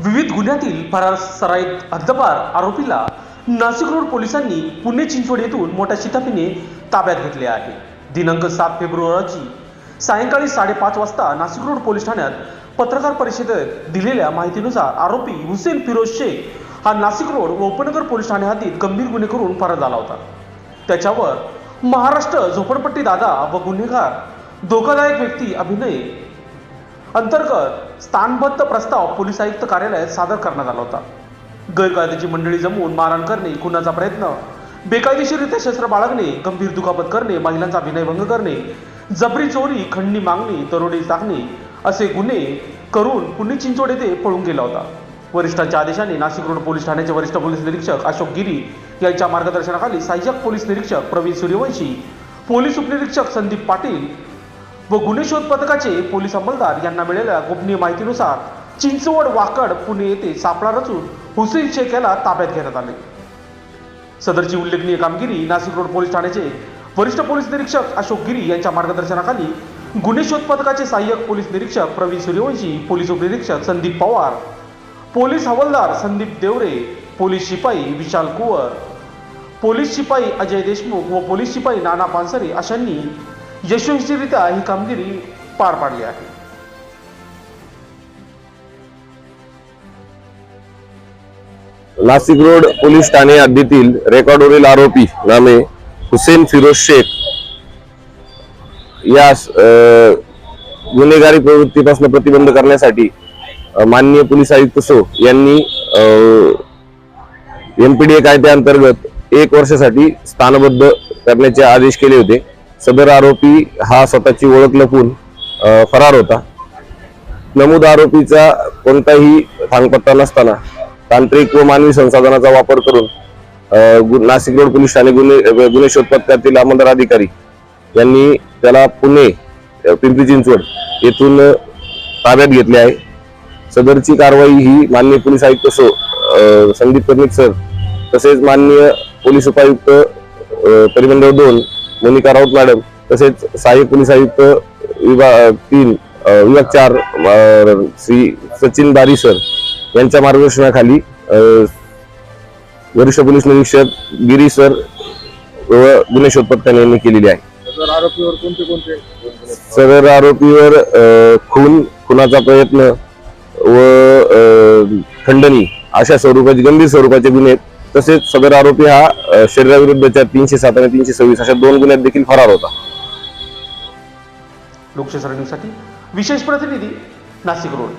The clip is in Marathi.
विविध गुन्ह्यातील फरार सराईत हद्दपार आरोपीला नाशिक रोड पोलिसांनी पुणे चिंचवड येथून मोठ्या शिताफीने ताब्यात घेतले आहे. दिनांक सात फेब्रुवारीची सायंकाळी साडेपाच वाजता नाशिक रोड पोलीस ठाण्यात पत्रकार परिषदेत दिलेल्या माहितीनुसार आरोपी हुसेन फिरोज शेख हा नाशिक रोड व उपनगर पोलीस ठाणे हद्दीत गंभीर गुन्हे करून फरार झाला होता. त्याच्यावर महाराष्ट्र झोपडपट्टी दादा व गुन्हेगार धोकादायक व्यक्ती अभिनय अंतर्गत स्थानबद्ध प्रस्ताव पोलीस आयुक्त कार्यालयात सादर करण्यात आला होता. गैरकायदेची मंडळी जमवून मारहाण करणे खुनाचा प्रयत्न बेकायदेशीररित्या शस्त्र बाळगणे गंभीर दुखापत करणे महिलांचा विनयभंग करणे जबरी चोरी खंडणी मागणी दरोडे टाकणे असे गुन्हे करून पुणे चिंचवड येथे पळून गेला होता. वरिष्ठांच्या आदेशाने नाशिक रोड पोलीस ठाण्याचे वरिष्ठ पोलीस निरीक्षक अशोक गिरी यांच्या मार्गदर्शनाखाली सहाय्यक पोलीस निरीक्षक प्रवीण सूर्यवंशी पोलीस उपनिरीक्षक संदीप पाटील व गुन्हे शोध पथकाचे पोलीस अंमलदार यांना मिळालेल्या गोपनीय माहितीनुसार चिंचवड वाकड पुणे येथे सापळा रचून हुसेन शेख याला ताब्यात घेण्यात आले. सदरची उल्लेखनीय कामगिरी नाशिक रोड पोलीस ठाण्याचे वरिष्ठ पोलीस निरीक्षक अशोक गिरी यांच्या मार्गदर्शनाखाली गुन्हे शोध पथकाचे सहाय्यक पोलीस निरीक्षक प्रवीण सूर्यवंशी पोलीस उपनिरीक्षक संदीप पवार पोलीस हवालदार संदीप देवरे पोलीस शिपाई विशाल कुवर पोलीस शिपाई अजय देशमुख व पोलीस शिपाई नाना पानसरे अशांनी यशस्वीरित्या ही कामगिरी पार पाडली आहे. नाशिक रोड पोलीस ठाणे हद्दीतील रेकॉर्डवरील आरोपी नामे हुसेन फिरोज शेख. या गुन्हेगारी प्रवृत्तीपासून प्रतिबंध करण्यासाठी माननीय पोलीस आयुक्त सो यांनी एमपीडीए कायद्याअंतर्गत एक वर्षासाठी स्थानबद्ध करण्याचे आदेश केले होते. सदर आरोपी हा स्वतःची ओळख लपून फरार होता. नमूद आरोपीचा कोणताही थांगपत्ता नसताना तांत्रिक व मानवी संसाधनाचा वापर करून गु- नाशिक रोड पोलीस ठाणे गुन्हे गुन्हे शोध पथकातील अंमलदार अधिकारी यांनी त्याला पुणे पिंपरी चिंचवड येथून ताब्यात घेतले आहे. सदरची कारवाई ही माननीय पोलीस आयुक्त सो संदीप कर्णिक सर तसेच माननीय पोलीस उपायुक्त परिमंडळ दोन मोनिका राऊत मॅडम तसेच सहाय्यक पोलीस आयुक्त विभाग तीन विभाग चार श्री सचिन बारी सर यांच्या मार्गदर्शनाखाली वरिष्ठ पोलीस निरीक्षक गिरी सर व गुन्हे शोध पथकाने यांनी केलेली आहे आरोपीवर कोणते कोणते? सदर आरोपीवर खून खुनाचा प्रयत्न व खंडणी अशा स्वरूपाचे गंभीर स्वरूपाचे गुन्हे. तसेच सदर आरोपी हा शरीराविरुद्धच्या तीनशे सात आणि तीनशे सव्वीस अशा दोन गुन्ह्यात देखील फरार होता. लोकशाही विशेष प्रतिनिधी नाशिक रोड.